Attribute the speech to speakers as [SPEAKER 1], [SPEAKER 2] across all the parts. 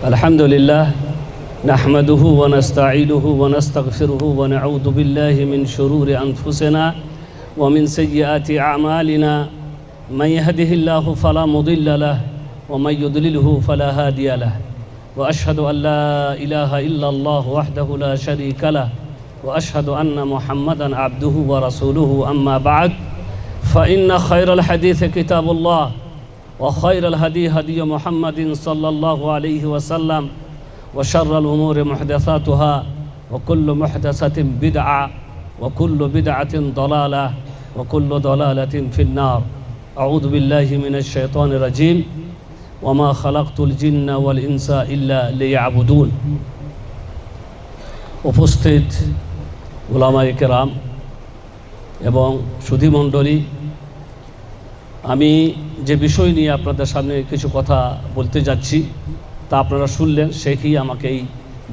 [SPEAKER 1] الحمد لله نحمده ونستعينه ونستغفره ونعوذ بالله من شرور أنفسنا ومن سيئات أعمالنا. من يهده الله فلا مضل له ومن يضلله فلا هادي له. وأشهد أن لا إله إلا الله وحده لا شريك له. وأشهد أن محمدا عبده ورسوله. أما بعد فإن خير الحديث كتاب الله. وخير الهدي هدي محمد صلى الله عليه وسلم وشر الأمور محدثاتها وكل محدثة بدعة وكل بدعة ضلالة وكل ضلالة في النار أعوذ بالله من الشيطان الرجيم وما خلقت الجن والإنس إلا ليعبدون উপস্থিত ওলামাই কেরাম এবং সুধীমণ্ডলী আমি যে বিষয় নিয়ে আপনাদের সামনে কিছু কথা বলতে যাচ্ছি, তা আপনারা শুনলেন, শেখই আমাকে এই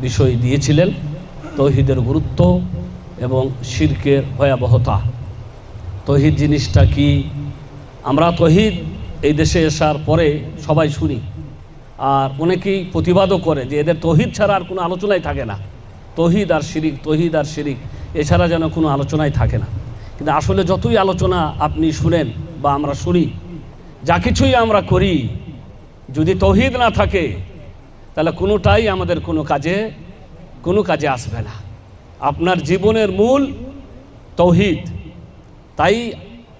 [SPEAKER 1] বিষয় দিয়েছিলেন, তৌহিদের গুরুত্ব এবং শির্কের ভয়াবহতা। তহিদ জিনিসটা কি? আমরা তহিদ এই দেশে আসার পরে সবাই শুনি, আর অনেকেই প্রতিবাদও করে যে এদের তহিদ ছাড়া আর কোনো আলোচনাই থাকে না। তহিদ আর শিরিক, তহিদ আর শিরিক, এছাড়া যেন কোনো আলোচনাই থাকে না। কিন্তু আসলে যতই আলোচনা আপনি শুনেন বা আমরা শুনি। যা কিছুই আমরা করি, যদি তৌহিদ না থাকে, তাহলে কোনোটাই আমাদের কোনো কাজে কোনো কাজে আসবে না। আপনার জীবনের মূল তৌহিদ। তাই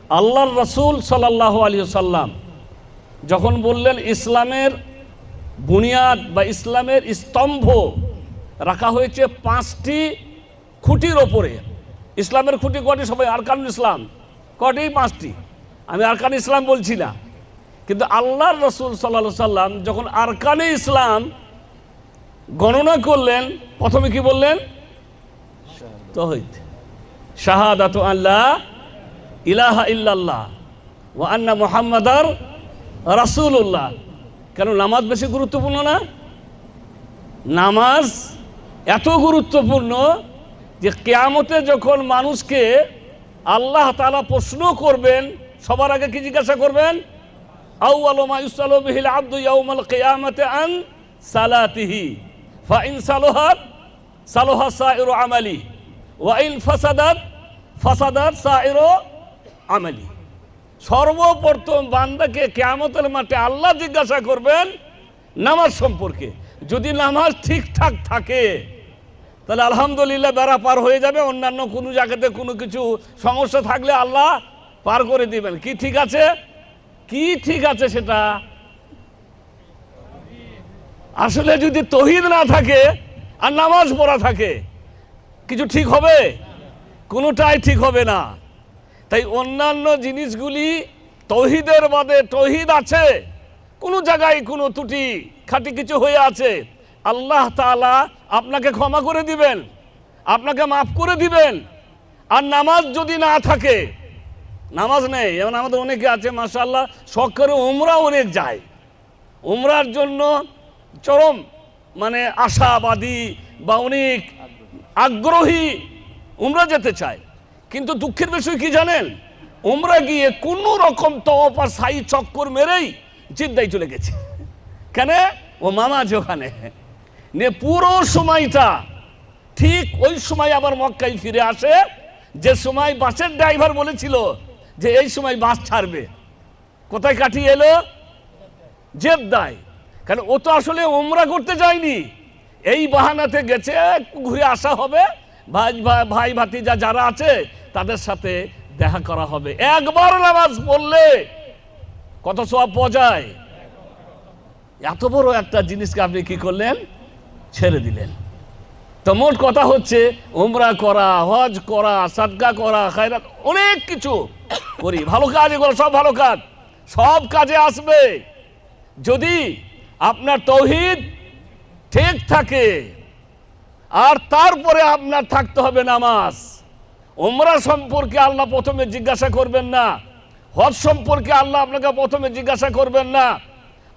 [SPEAKER 1] আল্লাহর রসুল সাল্লাহ আলী সাল্লাম যখন বললেন, ইসলামের বুনিয়াদ বা ইসলামের স্তম্ভ রাখা হয়েছে পাঁচটি খুঁটির ওপরে। ইসলামের খুঁটি কটি সবাই? আরকানুল ইসলাম। কটি পাঁচটি। আমি আরকান ইসলাম বলছি না। কিন্তু আল্লাহর রসুল সাল্লা সাল্লাম যখন আরকানে ইসলাম গণনা করলেন, প্রথমে কি বললেন? তহিদ। শাহাদাত আল্লাহ ইলাহা ইল্লাল্লাহ ও আন্না মোহাম্মদার রাসুল্লাহ কেন নামাজ বেশি গুরুত্বপূর্ণ না? নামাজ এত গুরুত্বপূর্ণ যে কেয়ামতে যখন মানুষকে আল্লাহ তালা প্রশ্ন করবেন সবার আগে কি জিজ্ঞাসা করবেন? সাইরো আমালি। আমালি। সর্বপ্রথম বান্দাকে কেয়ামতের মাঠে আল্লাহ জিজ্ঞাসা করবেন নামাজ সম্পর্কে। যদি নামাজ ঠিকঠাক থাকে, তাহলে আলহামদুলিল্লাহ বেড়া পার হয়ে যাবে। অন্যান্য কোনো জায়গাতে কোনো কিছু সমস্যা থাকলে আল্লাহ পার করে দিবেন। কি ঠিক আছে? কি ঠিক আছে সেটা? আসলে যদি তহিদ না থাকে আর নামাজ পড়া থাকে, কিছু ঠিক হবে? কোনোটাই ঠিক হবে না। তাই অন্যান্য জিনিসগুলি তহিদের বাদে তৌহিদ আছে। কোনো জায়গায় কোনো ত্রুটি, খাটি কিছু হয়ে আছে। আল্লাহ তালা আপনাকে ক্ষমা করে দিবেন, আপনাকে মাফ করে দিবেন। আর নামাজ যদি না থাকে নামাজ নেই যেমন আমাদের অনেকে আছে মাসাল্লাহ শখ করে উমরা অনেক যায়। উমরার জন্য চরম মানে আশাবাদী বা অনেক আগ্রহী উমরা যেতে চায়। কিন্তু দুঃখের বিষয় কি জানেন? উমরা গিয়ে কোনো রকম তপ আর সাই চক্কর মেরেই জিদ্দাই চলে গেছে। কেন? ও মামা আছে ওখানে। নে পুরো সময়টা, ঠিক ওই সময় আবার মক্কায় ফিরে আসে, যে সময় বাসের ড্রাইভার বলেছিল যে এই সময় বাস ছাড়বে। কোথায় কাটিয়ে এলো? জেদ্দায়। কারণ ও তো আসলে ওমরা করতে যায়নি। এই বাহানাতে গেছে, ঘুরে আসা হবে। ভাই ভাই ভাতিজা যারা আছে, তাদের সাথে দেখা করা হবে। একবার নামাজ পড়লে কত সব যায়? এত বড় একটা জিনিসকে আপনি কি করলেন? ছেড়ে দিলেন। তো মোট কথা হচ্ছে, ওমরা করা, হজ করা, সাদকা করা, খায়রাত, অনেক কিছু করি। ভালো কাজ এগুলো, সব ভালো কাজ। সব কাজে আসবে। যদি আপনার তৌহিদ ঠিক থাকে, আর তারপরে আপনার থাকতে হবে নামাজ। ওমরা সম্পর্কে আল্লাহ প্রথমে জিজ্ঞাসা করবেন না। হজ সম্পর্কে আল্লাহ আপনাকে প্রথমে জিজ্ঞাসা করবেন না।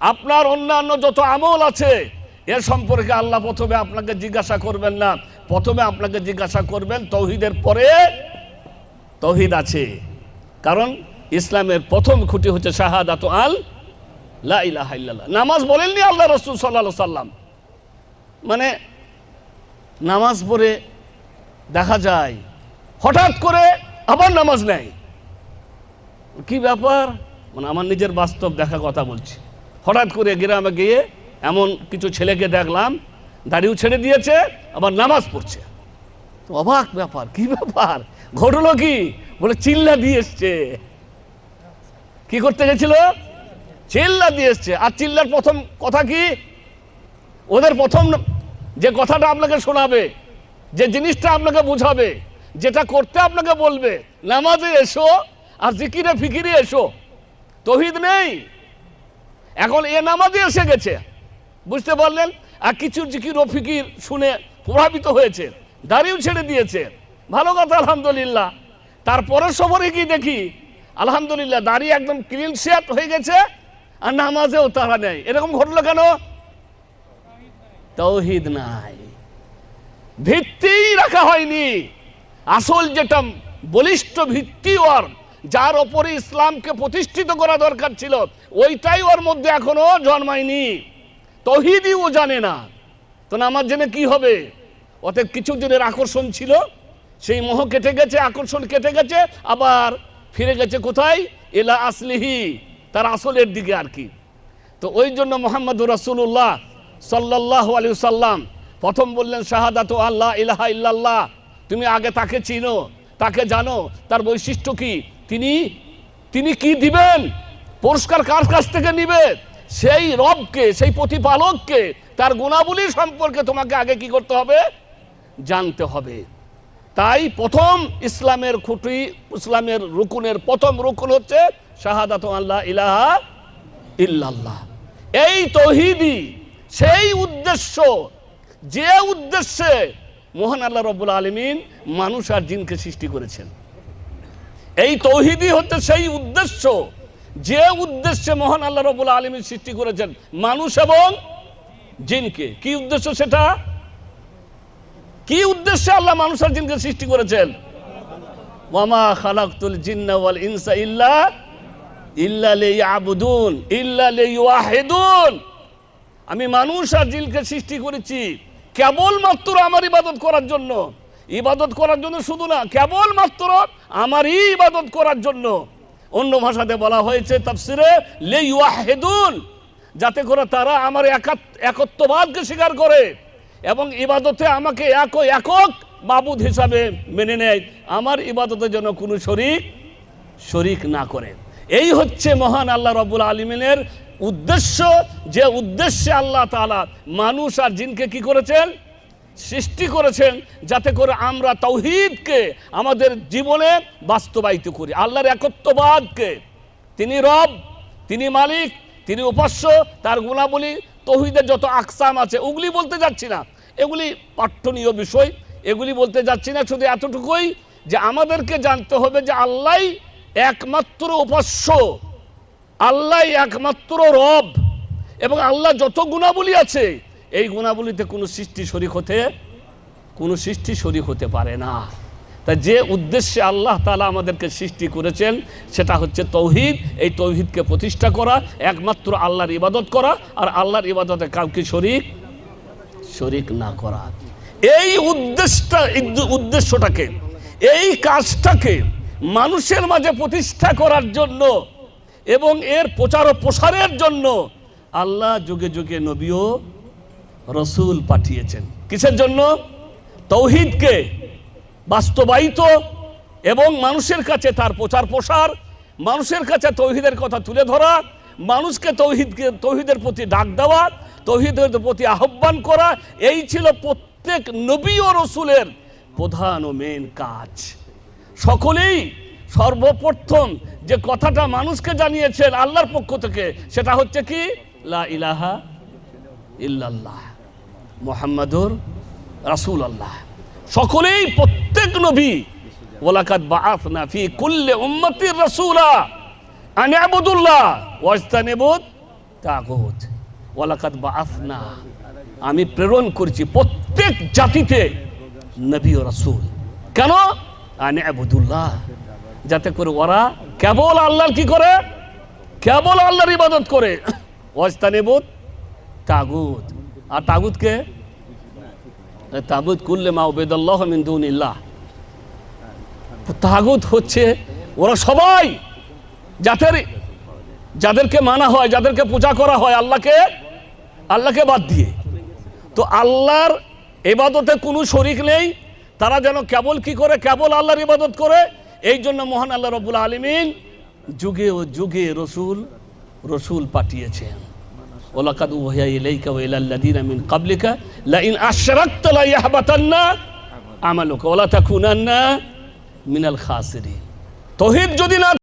[SPEAKER 1] আপনার অন্যান্য যত আমল আছে, এ সম্পর্কে আল্লাহ প্রথমে আপনাকে জিজ্ঞাসা করবেন না। প্রথমে আপনাকে জিজ্ঞাসা করবেন, তৌহিদের পরে তৌহিদ আছে। কারণ ইসলামের প্রথম খুঁটি হচ্ছে শাহাদাত আল লা ইলাহা ইল্লাল্লাহ। নামাজ বলেননি আল্লাহ রসুল সাল্লাহ সাল্লাম মানে নামাজ পড়ে দেখা যায়, হঠাৎ করে আবার নামাজ নেয়। কি ব্যাপার? মানে আমার নিজের বাস্তব দেখা কথা বলছি। হঠাৎ করে গ্রামে গিয়ে এমন কিছু ছেলেকে দেখলাম, দাড়িও ছেড়ে দিয়েছে, আবার নামাজ পড়ছে। তো অবাক ব্যাপার, কি ব্যাপার? ঘটলো কি? বলে, চিল্লা দিয়ে এসছে। কি করতে গেছিল? চিল্লা দিয়ে এসছে। আর চিল্লার প্রথম কথা কি? ওদের প্রথম যে কথাটা আপনাকে শোনাবে, যে জিনিসটা আপনাকে বুঝাবে, যেটা করতে আপনাকে বলবে, নামাজে এসো আর জিকিরে, ফিকিরে এসো। তহিদ নেই। এখন এ নামাজে এসে গেছে। বুঝতে পারলেন? আর কিছু জিকির ও ফিকির শুনে প্রভাবিত হয়েছে, দাড়িও ছেড়ে দিয়েছে। ভালো কথা, আলহামদুলিল্লাহ। তারপরের সফরে কি দেখি, আলহামদুলিল্লাহ, দাড়ি একদম ক্লিন শেট হয়ে গেছে, আর নামাজেও তারা নেই। এরকম ঘটলো কেন? তৌহিদ নাই। ভিত্তিই রাখা হয়নি। আসল যেটা বলিষ্ঠ ভিত্তি ওর, যার ওপরে ইসলামকে প্রতিষ্ঠিত করা দরকার ছিল, ওইটাই ওর মধ্যে এখনও জন্মায়নি। তহিদই ও জানে না। তো নামাজ জেনে কি হবে? অতএব কিছু দিনের আকর্ষণ ছিল সেই মোহ কেটে গেছে, আকর্ষণ কেটে গেছে, আবার ফিরে গেছে কোথায়? এলা আসলিহি, তার আসলের দিকে আর কি। তো ওই জন্য মোহাম্মদ রাসুল্লাহ সাল্লাহ আলী সাল্লাম প্রথম বললেন, শাহাদাত আল্লাহ ইলাহা ইল্লাল্লাহ, তুমি আগে তাকে চিনো, তাকে জানো, তার বৈশিষ্ট্য কি? তিনি তিনি কি দিবেন? পুরস্কার কার কাছ থেকে নিবে? সেই রবকে, সেই প্রতিপালককে, তার গুণাবলী সম্পর্কে তোমাকে আগে কি করতে হবে? জানতে হবে। তাই প্রথম ইসলামের খুঁটি, ইসলামের রুকুনের প্রথম রুকুন হচ্ছে শাহাদাত আল্লাহ ইলাহা ইল্লাল্লাহ। এই তৌহিদি, সেই উদ্দেশ্য, যে উদ্দেশ্যে মহান আল্লাহ রব্বুল আলমিন মানুষ আর জিনকে সৃষ্টি করেছেন। এই তৌহিদি হচ্ছে সেই উদ্দেশ্য, যে উদ্দেশ্যে মহান আল্লাহ রব্বুল আলমিন সৃষ্টি করেছেন মানুষ এবং জিনকে। কি উদ্দেশ্য সেটা? কি উদ্দেশ্যে আল্লাহ মানুষ আর জিনকে সৃষ্টি করেছেন? ওয়ামা খালাকতুল জিন্না ওয়াল ইনসা ইল্লা ইল্লা লিয়াবুদুন, ইল্লা লে লিওয়াহিদুন। আমি মানুষ আর জিনকে সৃষ্টি করেছি কেবল কেবলমাত্র আমার ইবাদত করার জন্য। ইবাদত করার জন্য শুধু না কেবল কেবলমাত্র আমারই ইবাদত করার জন্য। অন্য ভাষাতে বলা হয়েছে তাফসিরে লিওয়াহিদুন, যাতে করে তারা আমার একাত- একত্ববাদকে স্বীকার করে। এবং ইবাদতে আমাকে এক একক মাবুদ হিসাবে মেনে নেয়। আমার ইবাদতের জন্য কোনো শরিক শরিক না করে। এই হচ্ছে মহান আল্লাহ রব্বুল আলমিনের উদ্দেশ্য। যে উদ্দেশ্যে আল্লাহ তাআলা মানুষ আর জিনকে কি করেছেন? সৃষ্টি করেছেন যাতে করে আমরা তৌহিদকে আমাদের জীবনে বাস্তবায়িত করি। আল্লাহর একত্ববাদকে। তিনি রব, তিনি মালিক, তিনি উপাস্য, তার গুণাবলী তৌহিদের যত আকসাম আছে, ওগুলি বলতে যাচ্ছি না। এগুলি পাঠ্যনীয় বিষয়, এগুলি বলতে যাচ্ছি না শুধু এতটুকুই যে আমাদেরকে জানতে হবে যে আল্লাহ একমাত্র উপাস্য আল্লাহ একমাত্র রব এবং আল্লাহ যত গুণাবলী আছে, এই গুণাবলীতে কোনো সৃষ্টি শরিক হতে, কোনো সৃষ্টি শরিক হতে পারে না। তা যে উদ্দেশ্যে আল্লাহ তালা আমাদেরকে সৃষ্টি করেছেন, সেটা হচ্ছে তৌহিদ। এই তৌহিদকে প্রতিষ্ঠা করা, একমাত্র আল্লাহর ইবাদত করা আর আল্লাহর ইবাদতে কাউকে শরিক শরিক না করা। এই উদ্দেশ্যটা উদ্দেশ্যটাকে, এই কাজটাকে মানুষের মাঝে প্রতিষ্ঠা করার জন্য এবং এর প্রচার ও প্রসারের জন্য আল্লাহ যুগে যুগে নবীও রসুল পাঠিয়েছেন। কিসের জন্য? তৌহিদকে। বাস্তবায়িত এবং মানুষের কাছে তার প্রচার প্রসার, মানুষের কাছে তৌহিদের কথা তুলে ধরা, মানুষকে তৌহিদকে, তৌহিদের প্রতি ডাক দেওয়া, তৌহিদের প্রতি আহ্বান করা, এই ছিল প্রত্যেক নবী ও রসুলের প্রধান ও মেন কাজ। সকলেই সর্বপ্রথম যে কথাটা মানুষকে জানিয়েছেন আল্লাহর পক্ষ থেকে, সেটা হচ্ছে কি? লা ইলাহা ইল্লাল্লাহ, মোহাম্মদুর রাসূল আল্লাহ সকলেই প্রত্যেক নবী ওলাকাত বাআথনা ফি কুল্লি উম্মতির রাসূলা, আন ইবুদুল্লাহ ওয়াজতানিবুত তাগুত ওলাকাত বাআথনা আমি প্রেরণ করেছি প্রত্যেক জাতিতে নবী ও রাসূল। কেন? আন ইবুদুল্লাহ যাতে করে ওরা কেবল আল্লাহর কি করে? কেবল আল্লাহর ইবাদত করে। ওয়াজতানিবুত তাগুত। আর তাগুতকে? তাগুত করলে মা ওবেদুল্লাহ মিন্দুনিল্লাহ তাগুত হচ্ছে ওরা সবাই যাদের যাদেরকে মানা হয়, যাদেরকে পূজা করা হয় আল্লাহকে আল্লাহকে বাদ দিয়ে। তো আল্লাহর এবাদতে কোনো শরিক নেই, তারা যেন কেবল কি করে, কেবল আল্লাহর ইবাদত করে, এই জন্য মহান আল্লাহ রবুল আলমিন যুগে ও যুগে রসুল রসুল পাঠিয়েছেন। ওলাকাদ উহিয়া ইলাইকা ওয়া ইলাল লাযিনা মিন ক্বাবলিকা লা ইন আশরাকতা লা ইয়াহবাতান্না আমালুকা ওয়া লা তাকুনান্না মিনাল খাসিরিন তৌহিদ যদি না